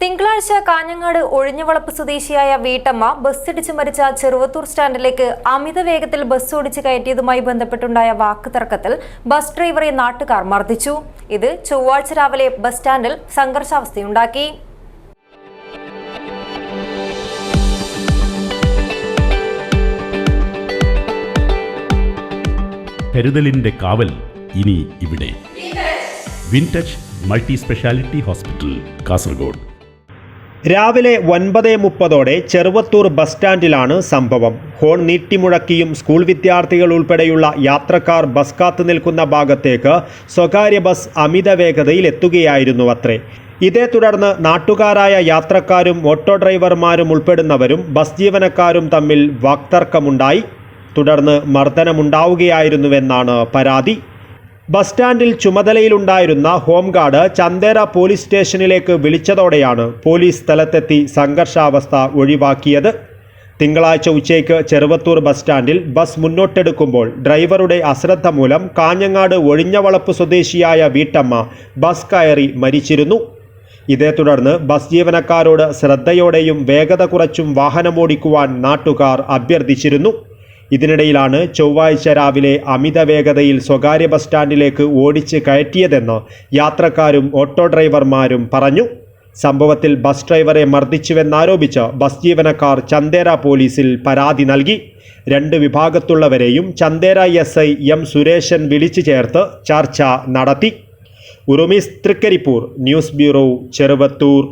തിങ്കളാഴ്ച കാഞ്ഞങ്ങാട് ഒഴിഞ്ഞവളപ്പ് സ്വദേശിയായ വീട്ടമ്മ ബസ്സിടിച്ചു മരിച്ച ചെറുവത്തൂർ സ്റ്റാൻഡിലേക്ക് അമിത വേഗത്തിൽ ബസ് ഓടിച്ചു കയറ്റിയതുമായി ബന്ധപ്പെട്ടുണ്ടായ വാക്കുതർക്കത്തിൽ ബസ് ഡ്രൈവറെ നാട്ടുകാർ മർദ്ദിച്ചു. ഇത് ചൊവ്വാഴ്ച രാവിലെ ബസ് സ്റ്റാൻഡിൽ സംഘർഷാവസ്ഥയുണ്ടാക്കി. കരുതലിന്റെ കാവൽ ഇനി ഇവിടെ. Wintouch multi speciality hospital Kasaragod. രാവിലെ ഒൻപത് മുപ്പതോടെ ചെറുവത്തൂർ ബസ് സ്റ്റാൻഡിലാണ് സംഭവം. ഹോൺ നീട്ടിമുഴക്കിയും സ്കൂൾ വിദ്യാർത്ഥികൾ ഉൾപ്പെടെയുള്ള യാത്രക്കാർ ബസ് കാത്തു നിൽക്കുന്ന ഭാഗത്തേക്ക് സ്വകാര്യ ബസ് അമിത വേഗതയിൽ എത്തുകയായിരുന്നു അത്രേ. ഇതേ തുടർന്ന് നാട്ടുകാരായ യാത്രക്കാരും ഓട്ടോ ഡ്രൈവർമാരും ഉൾപ്പെടുന്നവരും ബസ് ജീവനക്കാരും തമ്മിൽ വാക്തർക്കമുണ്ടായി. തുടർന്ന് മർദ്ദനമുണ്ടാവുകയായിരുന്നുവെന്നാണ് പരാതി. ബസ് സ്റ്റാൻഡിൽ ചുമതലയിലുണ്ടായിരുന്ന ഹോംഗാർഡ് ചന്ദേര പോലീസ് സ്റ്റേഷനിലേക്ക് വിളിച്ചതോടെയാണ് പോലീസ് സ്ഥലത്തെത്തി സംഘർഷാവസ്ഥ ഒഴിവാക്കിയത്. തിങ്കളാഴ്ച ഉച്ചയ്ക്ക് ചെറുവത്തൂർ ബസ് സ്റ്റാൻഡിൽ ബസ് മുന്നോട്ടെടുക്കുമ്പോൾ ഡ്രൈവറുടെ അശ്രദ്ധ മൂലം കാഞ്ഞങ്ങാട് ഒഴിഞ്ഞവളപ്പ് സ്വദേശിയായ വീട്ടമ്മ ബസ് കയറി മരിച്ചിരുന്നു. ഇതേ തുടർന്ന് ബസ് ജീവനക്കാരോട് ശ്രദ്ധയോടെയും വേഗത കുറച്ചും വാഹനമോടിക്കുവാൻ നാട്ടുകാർ അഭ്യർത്ഥിച്ചിരുന്നു. ഇതിനിടയിലാണ് ചൊവ്വാഴ്ച രാവിലെ അമിത വേഗതയിൽ സ്വകാര്യ ബസ് സ്റ്റാൻഡിലേക്ക് ഓടിച്ച് കയറ്റിയതെന്ന് യാത്രക്കാരും ഓട്ടോ ഡ്രൈവർമാരും പറഞ്ഞു. സംഭവത്തിൽ ബസ് ഡ്രൈവറെ മർദ്ദിച്ചുവെന്നാരോപിച്ച് ബസ് ജീവനക്കാർ ചന്ദേര പോലീസിൽ പരാതി നൽകി. രണ്ട് വിഭാഗത്തുള്ളവരെയും Chandera S I M Suresan വിളിച്ചു ചേർത്ത് ചർച്ച നടത്തി. Urumees Trikaripur news bureau Cheruvathur.